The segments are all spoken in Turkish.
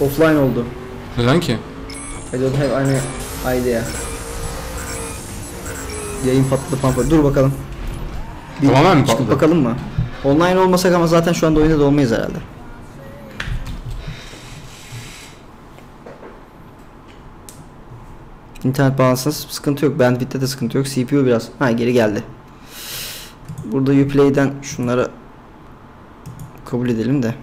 Offline oldu. Neden ki? I don't have any idea. Yayın patladı pampa. Dur bakalım. Bir Tamamen mi patladı? bakalım mı? Online olmasak ama zaten şu anda oyunda da olmayız herhalde. İnternet bağlantısında sıkıntı yok. Bandwidth'te de sıkıntı yok. CPU biraz. Ha geri geldi. Burada Uplay'den şunları kabul edelim de.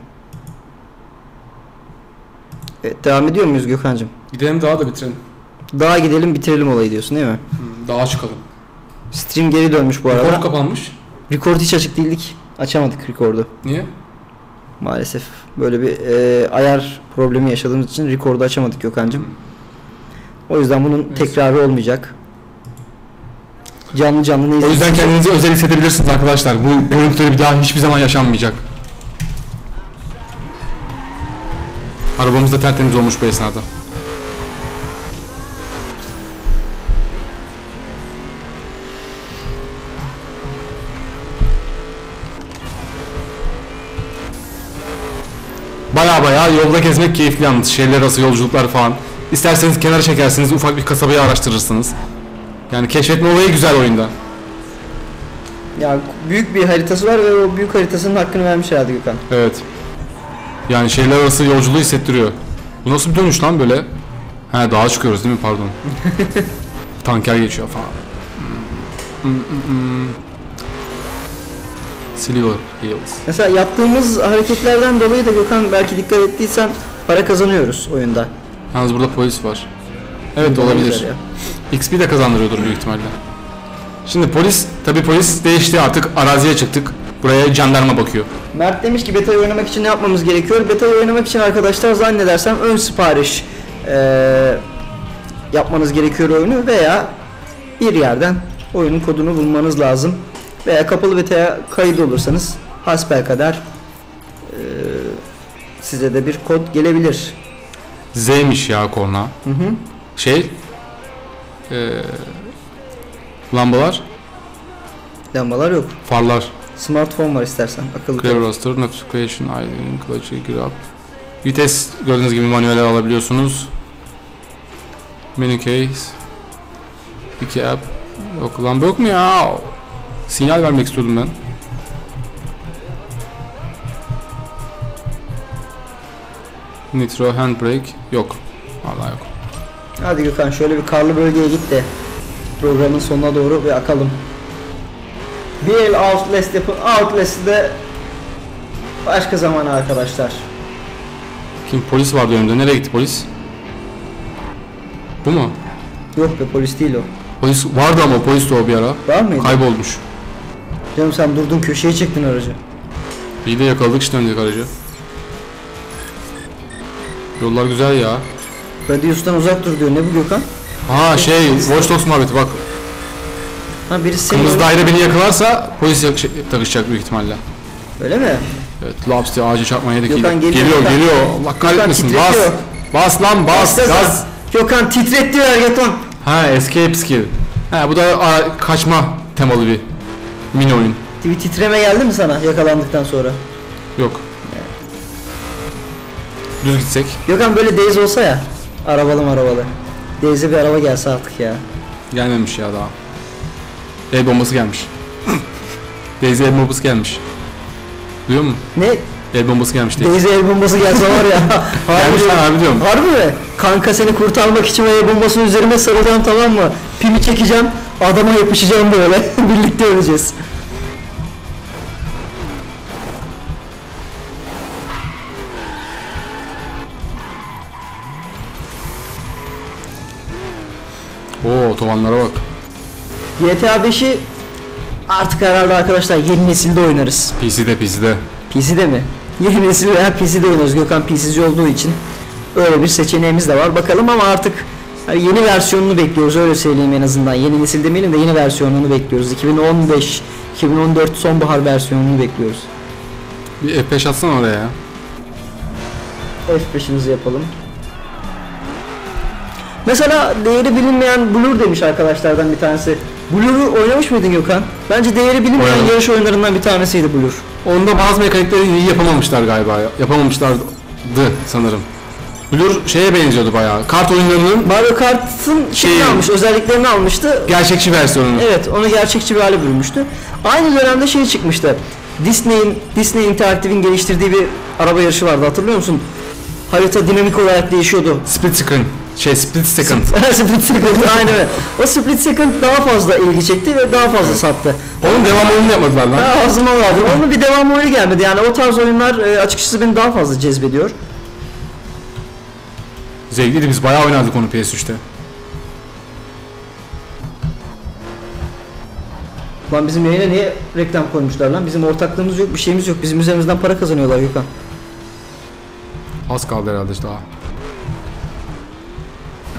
Evet devam ediyor muyuz Gökhan'cığım? Gidelim daha da bitirelim. Daha gidelim bitirelim olayı diyorsun değil mi? Daha çıkalım. Stream geri dönmüş bu arada. Rekord kapanmış. Record hiç açık değildik. Açamadık record'u Niye? maalesef. Böyle bir e, ayar problemi yaşadığımız için record'u açamadık Gökhan'cığım. O yüzden bunun Evet. tekrarı olmayacak. Canlı canlı ne O yüzden kendinizi özel hissedebilirsiniz arkadaşlar. Bu görüntüleri bir daha hiçbir zaman yaşanmayacak. Arabamız da tertemiz olmuş bu esnada. Baya baya yolda gezmek keyifli yalnız. Şehirler arası yolculuklar falan. İsterseniz kenara çekersiniz, ufak bir kasabayı araştırırsınız. Yani keşfetme olayı güzel oyunda. Ya büyük bir haritası var ve o büyük haritasının hakkını vermiş herhalde Gökhan. Evet. Yani şehirler arası yolculuğu hissettiriyor. Bu nasıl bir dönüş lan böyle? He dağa çıkıyoruz değil mi pardon. Tanker geçiyor falan. Hmm, hmm, hmm. Silver Hills. Mesela yaptığımız hareketlerden dolayı da Gökhan belki dikkat ettiysen para kazanıyoruz oyunda. Yalnız burada polis var. Evet Güzel olabilir. XP de kazandırıyordur büyük ihtimalle. Şimdi polis, tabi polis değişti artık araziye çıktık. Buraya jandarma bakıyor. Mert demiş ki beta'yı oynamak için ne yapmamız gerekiyor? Beta'yı oynamak için arkadaşlar zannedersem ön sipariş eee, yapmanız gerekiyor oyunu veya bir yerden oyunun kodunu bulmanız lazım. Veya kapalı beta'ya kayıt olursanız hasbelkader eee size de bir kod gelebilir. Z'miş ya korna. Hı hı. Şey, eee, lambalar, Lambalar yok. farlar. Smartphone var istersen. Akıllı Clear. Roster, Notification, ID, Clutch'ı gir up. Vites gördüğünüz gibi manuel alabiliyorsunuz. Menu case. İki app. Yok lamba yok mu ya? Sinyal vermek istiyordum ben. Nitro handbrake yok. Vallahi yok. Hadi Gökhan şöyle bir karlı bölgeye git de programın sonuna doğru bir akalım. Bir el Outlast yapın. Outlast'ı de başka zaman arkadaşlar. Kim polis vardı önümde. Nereye gitti polis? Bu mu? Yok be polis değil o. Polis vardı ama polis de o bir ara. Var mıydı? Kaybolmuş. Canım sen durdun köşeye çektin aracı. İyi de yakaladık işte öndeki aracı. Yollar güzel ya. Radius'tan uzak dur diyor. Ne bu Gökhan? Ha şey Watch Dogs muhabbeti bak. Ha birisi. Kırmızı daire beni yakalarsa polis takışacak büyük ihtimalle. Öyle mi? Evet laps diye ağacı çarpmaya yedik. Gökhan geliyor geliyor. Gökhan. geliyor. Allah kahretmesin. Bas. titretiyor. Bas lan bas. Bas, Gaz. Gökhan titretti ver Gökhan. Ha escape skill. Ha bu da aa, kaçma temalı bir mini oyun. Bir titreme geldi mi sana yakalandıktan sonra? Yok. Düz gitsek. Gökhan böyle Days olsa ya. Arabalı arabalı. Days'e bir araba gelse artık ya. Gelmemiş ya daha. El bombası gelmiş. Daisy el bombası gelmiş. Duyuyor musun? Ne? El bombası gelmiş diye. Daisy el bombası gelse var ya. Gelmiş lan harbi diyorum. Harbi mi? Kanka seni kurtarmak için el bombasının üzerime saracağım tamam mı? Pimi çekeceğim. Adama yapışacağım böyle. Birlikte öleceğiz. Oo otobanlara bak. GTA 5'i artık herhalde arkadaşlar yeni nesilde oynarız. PC'de PC'de. PC'de mi? Yeni nesil veya PC'de oynarız. Gökhan PC'ci olduğu için öyle bir seçeneğimiz de var. Bakalım ama artık hani yeni versiyonunu bekliyoruz öyle söyleyeyim en azından. Yeni nesil demeyelim de yeni versiyonunu bekliyoruz. 2015 2014 sonbahar versiyonunu bekliyoruz. Bir F5 atsana oraya ya. F5'imizi yapalım. Mesela değeri bilinmeyen Blur demiş arkadaşlardan bir tanesi. Blur'u oynamış mıydın Gökhan? Bence değeri bilinmeyen Oynadım. yarış oyunlarından bir tanesiydi Blur. Onda bazı mekanikleri iyi yapamamışlar galiba. ya. Yapamamışlardı sanırım. Blur şeye benziyordu bayağı. Kart oyunlarının Mario Kart'ın şeyini Şey- almış, özelliklerini almıştı. gerçekçi versiyonu. Evet, onu gerçekçi bir hale bürünmüştü. Aynı dönemde şey çıkmıştı. Disney'in Disney Interactive'in geliştirdiği bir araba yarışı vardı hatırlıyor musun? Harita dinamik olarak değişiyordu. Split screen. Şey split second. split second aynen öyle. O split second daha fazla ilgi çekti ve daha fazla sattı. Onun devam oyununu yapmadılar lan. Ha, ağzıma vardı. Onun bir devam oyunu gelmedi. Yani o tarz oyunlar e, açıkçası beni daha fazla cezbediyor. Zevkliydi biz bayağı oynardık onu PS3'te. Lan bizim yayına niye reklam koymuşlar lan? Bizim ortaklığımız yok, bir şeyimiz yok. Bizim üzerimizden para kazanıyorlar Gökhan. Az kaldı herhalde işte daha.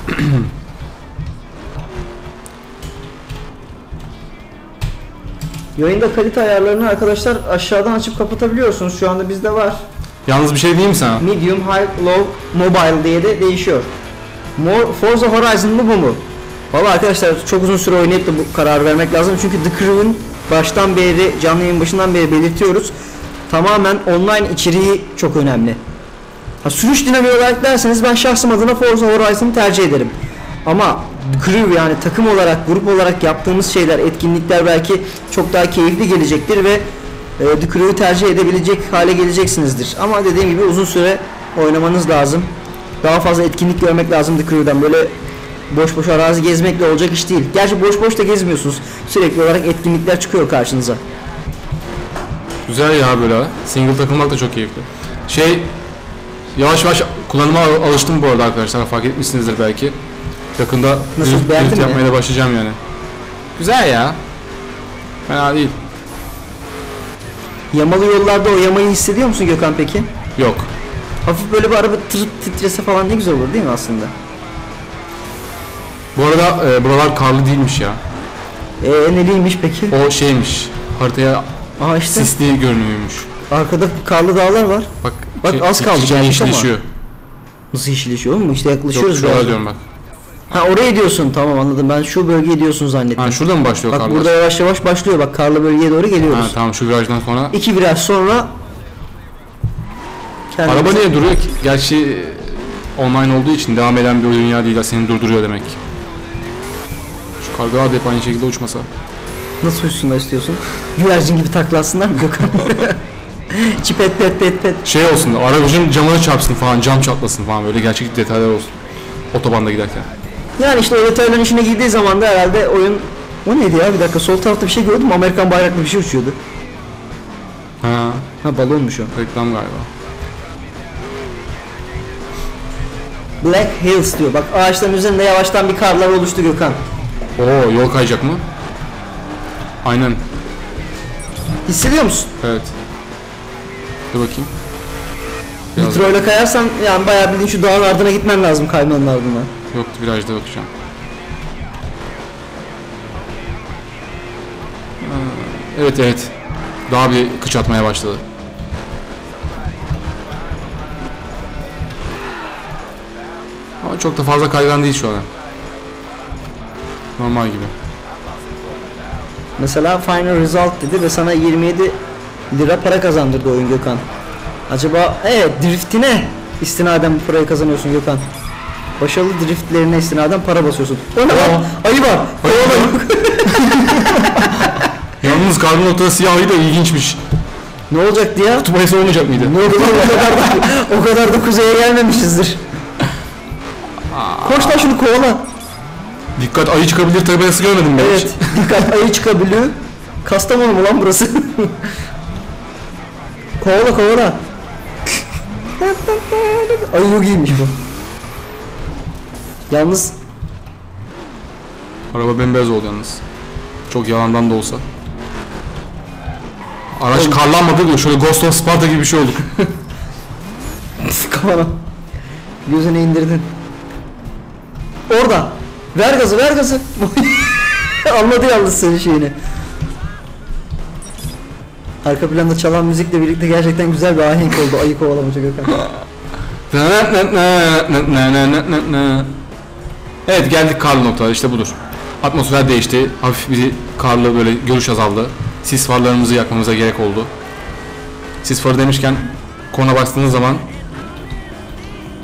Yayında kalite ayarlarını arkadaşlar aşağıdan açıp kapatabiliyorsunuz. Şu anda bizde var. Yalnız bir şey diyeyim sana? Medium, High, Low, Mobile diye de değişiyor. More, Forza Horizon mu bu mu? Valla arkadaşlar çok uzun süre oynayıp da bu karar vermek lazım. Çünkü The Crew'un baştan beri, canlı yayın başından beri belirtiyoruz. Tamamen online içeriği çok önemli. Ha, sürüş dinamiği olarak derseniz ben şahsım adına Forza Horizon'ı tercih ederim. Ama crew yani takım olarak, grup olarak yaptığımız şeyler, etkinlikler belki çok daha keyifli gelecektir ve e, The Crew'u tercih edebilecek hale geleceksinizdir. Ama dediğim gibi uzun süre oynamanız lazım. Daha fazla etkinlik görmek lazım The Crew'dan. Böyle boş boş arazi gezmekle olacak iş değil. Gerçi boş boş da gezmiyorsunuz. Sürekli olarak etkinlikler çıkıyor karşınıza. Güzel ya böyle. Single takılmak da çok keyifli. Şey yavaş yavaş kullanıma al- alıştım bu arada arkadaşlar. Fark etmişsinizdir belki. Yakında Nasıl, drift mi? yapmaya da başlayacağım yani. Güzel ya. Fena değil. Yamalı yollarda o yamayı hissediyor musun Gökhan peki? Yok. Hafif böyle bir araba tır titrese falan ne güzel olur değil mi aslında? Bu arada e, buralar karlı değilmiş ya. Eee neliymiş peki? O şeymiş. Haritaya Aha işte sisli görünüyormuş. Arkada karlı dağlar var. Bak, Bak, az kaldı, geldik ama. Nasıl yeşilleşiyor oğlum? İşte Yok yaklaşıyoruz şurada biraz. diyorum bak. Ha oraya diyorsun tamam anladım ben şu bölgeye diyorsun zannettim. Ha şurada mı başlıyor Bak karlar? burada yavaş yavaş başlıyor bak karlı bölgeye doğru Ha, geliyoruz. tamam şu virajdan sonra. İki biraz sonra kendimizi- Araba niye duruyor ki? Gerçi e, online olduğu için devam eden bir dünya değil. Seni durduruyor demek. Şu kargalar da hep aynı şekilde uçmasa. Nasıl uçsunlar istiyorsun? Güvercin gibi taklasınlar mı Gökhan? Çipet pet pet pet. Şey olsun, aracın camına çarpsın falan, cam çatlasın falan böyle gerçek detaylar olsun. Otobanda giderken. Yani işte o detayların içine girdiği zaman da herhalde oyun... O neydi ya bir dakika sol tarafta bir şey gördüm Amerikan bayraklı bir şey uçuyordu. Ha, Ha balonmuş o. reklam galiba. Black Hills diyor. Bak ağaçların üzerinde yavaştan bir karlar oluştu Gökhan. Oo, yol kayacak mı? Aynen, Hissediyor musun? evet. Dur bakayım. Biraz Nitro ile kayarsan yani bayağı bildiğin şu dağın ardına gitmen lazım kaymanın ardına. yoktu virajda bakacağım. Evet evet. Daha bir kıç atmaya başladı. Ama çok da fazla kaygan değil şu an. Normal gibi. Mesela final result dedi ve sana 27 lira para kazandırdı oyun Gökhan. Acaba evet driftine istinaden bu parayı kazanıyorsun Gökhan. Başarılı driftlerine istinaden para basıyorsun. O ne lan? Ayı var. Kovala yok. Yalnız karnın ortada siyahı da ilginçmiş. ne olacaktı ya? Tutmayası olmayacak mıydı? Ne lan o kadar da, o kadar da kuzeye gelmemişizdir. Koş lan şunu kovala. Dikkat ayı çıkabilir tabelası görmedim ben hiç. Evet. Dikkat ayı çıkabiliyor. Kastamonu mu lan burası? kovala kovala. Ayı yok iyiymiş bu. Yalnız Araba bembeyaz oldu yalnız. Çok yalandan da olsa. Araç Oğlum. karlanmadı diyor. Şöyle Ghost of Sparta gibi bir şey olduk. kafana. Gözüne indirdin. Orada. Ver gazı ver gazı. Anladı yalnız senin şeyini. Arka planda çalan müzikle birlikte gerçekten güzel bir ahenk oldu. Ayı kovalamaca Gökhan. Evet geldik karlı noktalar işte budur. Atmosfer değişti. Hafif bir karlı böyle görüş azaldı. Sis farlarımızı yakmamıza gerek oldu. Sis farı demişken kona bastığınız zaman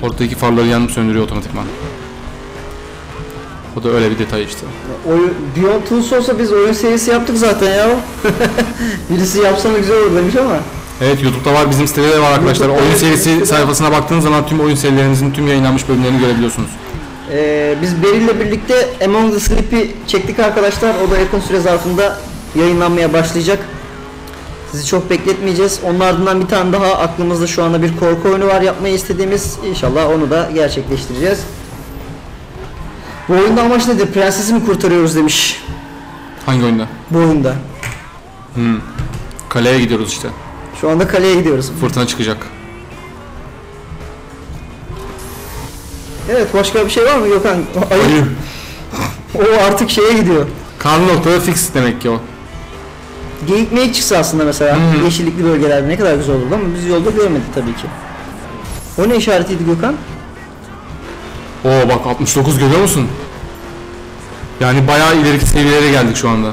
Ortadaki farları yanıp söndürüyor otomatikman. O da öyle bir detay işte. Oyun, Beyond Tools olsa biz oyun serisi yaptık zaten ya. Birisi yapsana güzel olur demiş ama. Evet YouTube'da var bizim sitede de var arkadaşlar. YouTube'da Oyun serisi sayfasına baktığınız zaman tüm oyun serilerimizin tüm yayınlanmış bölümlerini görebiliyorsunuz. Ee, biz Beril'le birlikte Among the Sleep'i çektik arkadaşlar. O da yakın süre zarfında yayınlanmaya başlayacak. Sizi çok bekletmeyeceğiz. Onun ardından bir tane daha aklımızda şu anda bir korku oyunu var yapmayı istediğimiz. İnşallah onu da gerçekleştireceğiz. Bu oyunda amaç nedir? Prensesi mi kurtarıyoruz demiş. Hangi oyunda? Bu oyunda. Hmm. Kaleye gidiyoruz işte. Şu anda kaleye gidiyoruz. Fırtına çıkacak. Evet başka bir şey var mı Gökhan? Ayı, Ayı. o artık şeye gidiyor. Karlı noktada fix demek ki o. Geyik meyik çıksa aslında mesela hı. yeşillikli bölgelerde ne kadar güzel olurdu ama biz yolda görmedik tabii ki. O ne işaretiydi Gökhan? Oo bak 69 görüyor musun? Yani bayağı ileriki seviyelere geldik şu anda.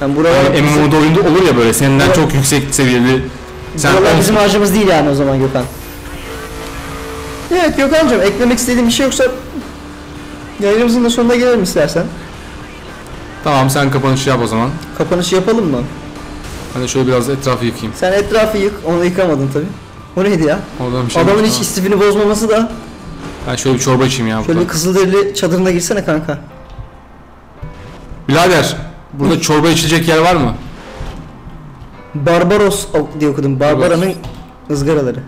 Yani buralar, Yani bizim, MMO'da oyunda olur ya böyle senden çok yüksek seviyeli. Sen buralar bizim harcımız değil yani o zaman Gökhan. Evet Gökhan'cığım eklemek istediğin bir şey yoksa yayınımızın da sonuna gelelim istersen. Tamam sen kapanışı yap o zaman. Kapanışı yapalım mı? De şöyle biraz etrafı yıkayayım. Sen etrafı yık, onu yıkamadın tabii. O neydi ya? Oradan bir şey Adamın yok. hiç istifini bozmaması da Ben şöyle bir çorba içeyim ya şöyle burada. bir kızılderili çadırına girsene kanka. Birader burada çorba içilecek yer var mı? Barbaros diye okudum. Barbara'nın ızgaraları.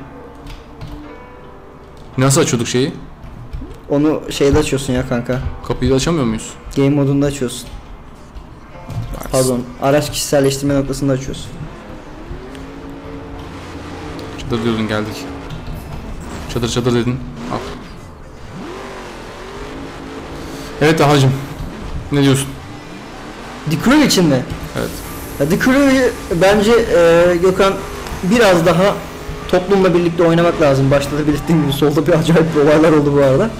Nasıl açıyorduk şeyi? Onu şeyde açıyorsun ya kanka. Kapıyı da açamıyor muyuz? Game modunda açıyorsun. Pardon. Araç kişiselleştirme noktasında açıyorsun. Çadır diyordun geldik. Çadır çadır dedin. Al. Evet Dahacım. Ne diyorsun? The Crew için mi? Evet. Ya The Crew'yu bence e, Gökhan biraz daha toplumla birlikte oynamak lazım. Başta da belirttiğim gibi solda bir acayip bir olaylar oldu bu arada.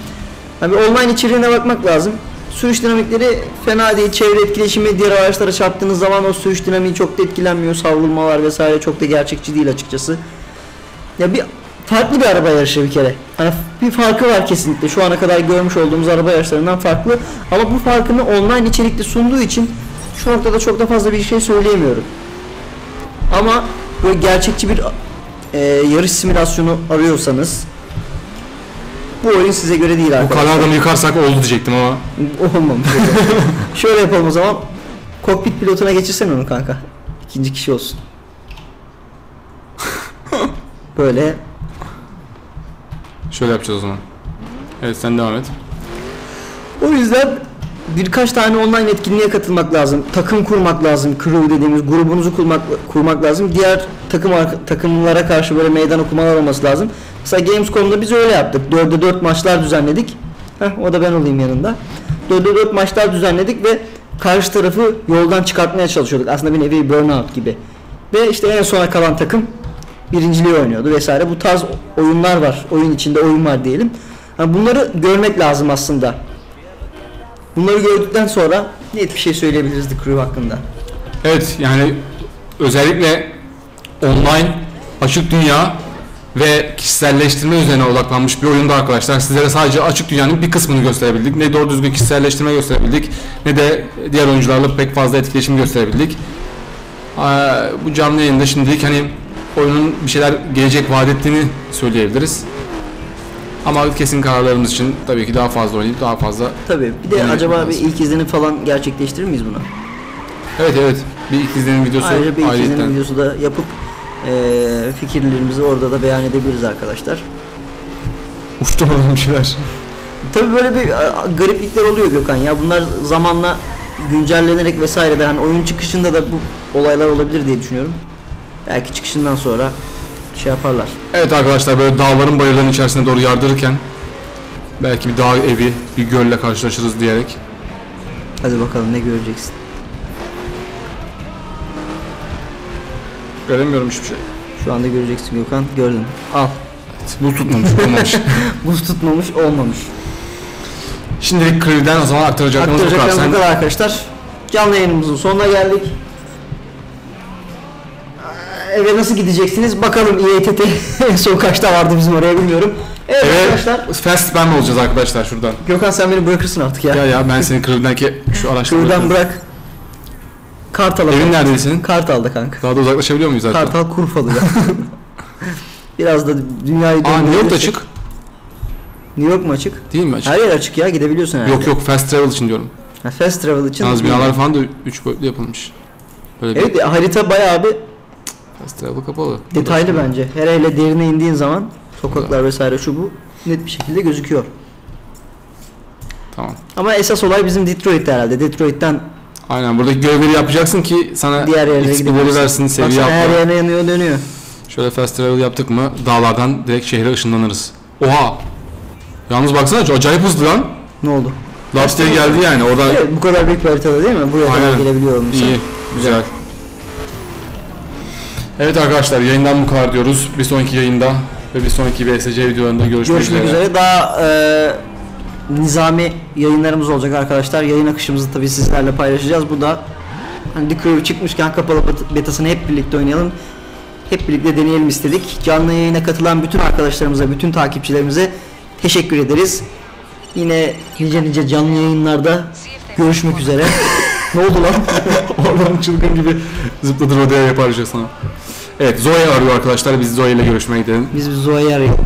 Yani online içeriğine bakmak lazım. Sürüş dinamikleri fena değil. Çevre etkileşimi diğer araçlara çarptığınız zaman o sürüş dinamiği çok da etkilenmiyor. Savrulmalar vesaire çok da gerçekçi değil açıkçası. Ya bir farklı bir araba yarışı bir kere. Hani bir farkı var kesinlikle. Şu ana kadar görmüş olduğumuz araba yarışlarından farklı. Ama bu farkını online içerikte sunduğu için şu noktada çok da fazla bir şey söyleyemiyorum. Ama böyle gerçekçi bir e, yarış simülasyonu arıyorsanız bu oyun size göre değil Bu arkadaşlar. kara adamı yıkarsak oldu diyecektim ama. Olmamış. Şöyle yapalım o zaman. Kokpit pilotuna geçirsen onu kanka. İkinci kişi olsun. Böyle Şöyle yapacağız o zaman. Evet sen devam et. O yüzden birkaç tane online etkinliğe katılmak lazım. Takım kurmak lazım. Crew dediğimiz grubunuzu kurmak kurmak lazım. Diğer takım takımlara karşı böyle meydan okumalar olması lazım. Mesela Gamescom'da biz öyle yaptık. 4'e 4 maçlar düzenledik. Heh, o da ben olayım yanında. 4'e 4 maçlar düzenledik ve karşı tarafı yoldan çıkartmaya çalışıyorduk. Aslında bir nevi burnout gibi. Ve işte en sona kalan takım birinciliği oynuyordu vesaire. Bu tarz oyunlar var. Oyun içinde oyun var diyelim. Yani bunları görmek lazım aslında. Bunları gördükten sonra net bir şey söyleyebiliriz The Crew hakkında. Evet yani özellikle online açık dünya ve kişiselleştirme üzerine odaklanmış bir oyunda arkadaşlar. Sizlere sadece açık dünyanın bir kısmını gösterebildik. Ne doğru düzgün kişiselleştirme gösterebildik ne de diğer oyuncularla pek fazla etkileşim gösterebildik. Aa, bu canlı yayında şimdilik hani oyunun bir şeyler gelecek vaat ettiğini söyleyebiliriz. Ama kesin kararlarımız için tabii ki daha fazla oynayıp daha fazla Tabii. Bir de acaba bir lazım. ilk izlenim falan gerçekleştirir miyiz buna? Evet evet bir ilk izlenim videosu Ayrıca bir ilk ayrıyetten. izlenim videosu da yapıp eee, fikirlerimizi orada da beyan edebiliriz arkadaşlar. Oradan bir şeyler. Tabii böyle bir gariplikler oluyor Gökhan ya. Bunlar zamanla güncellenerek vesaire de hani oyun çıkışında da bu olaylar olabilir diye düşünüyorum. Belki çıkışından sonra şey yaparlar. Evet arkadaşlar böyle dağların bayırların içerisine doğru yardırırken belki bir dağ evi, bir gölle karşılaşırız diyerek. Hadi bakalım ne göreceksin. Göremiyorum hiçbir şey. Şu anda göreceksin Gökhan. Gördün. Al. Bu tutmamış, olmamış. Buz tutmamış olmamış. Şimdilik Creed'den o zaman aktaracaklarımız bu kadar. Aktaracaklarımız bu kadar arkadaşlar. Canlı yayınımızın sonuna geldik. Eve nasıl gideceksiniz? Bakalım İETT son kaçta vardı bizim oraya bilmiyorum. Evet, arkadaşlar. Evet. Fast spam olacağız arkadaşlar şuradan. Gökhan sen beni bırakırsın artık ya. Ya ya ben seni kırıldaki şu araçta Şuradan bırakıyorum. bırak. Kartal'a Evin bak. nerede senin? Kartal'da kanka. Daha da uzaklaşabiliyor muyuz artık? Kartal Kurfalı'da. Biraz da dünyayı Aa New York açık. New York mu açık? Değil mi açık? Her yer açık ya gidebiliyorsun herhalde. Yok yok fast travel için diyorum. Ha, fast travel için. Yalnız binalar falan da 3 boyutlu yapılmış. Böyle bir Evet harita bayağı bir travel kapalı. detaylı bence. Hele hele derine indiğin zaman sokaklar vesaire şu bu net bir şekilde gözüküyor. Tamam. Ama esas olay bizim Detroit'te herhalde. Detroit'ten Aynen buradaki görevleri yapacaksın ki sana diğer yerlere gidebilirsin. versin, seviye Baksana her yerine yanıyor dönüyor. Şöyle fast travel yaptık mı dağlardan direkt şehre ışınlanırız. Oha! Yalnız baksana çok acayip hızlı lan. Ne oldu? Diye geldi yani oradan. Evet, bu kadar büyük bir haritada değil mi? Buraya Aynen. gelebiliyorum. İyi, güzel. Evet arkadaşlar yayından bu kadar diyoruz. Bir sonraki yayında ve bir sonraki BSC videolarında görüşmek, Görüşmek üzere. Daha e, nizami yayınlarımız olacak arkadaşlar. Yayın akışımızı tabii sizlerle paylaşacağız. Bu da hani Crew çıkmışken kapalı bet- betasını hep birlikte oynayalım. Hep birlikte deneyelim istedik. Canlı yayına katılan bütün arkadaşlarımıza, bütün takipçilerimize teşekkür ederiz. Yine nice nice canlı yayınlarda görüşmek üzere. Ne oldu lan? Oradan çılgın gibi zıpladı rodeo yapar sana. Evet Zoe arıyor arkadaşlar. Biz Zoe ile görüşmeye gidelim. Biz bir Zoe'yi arayalım.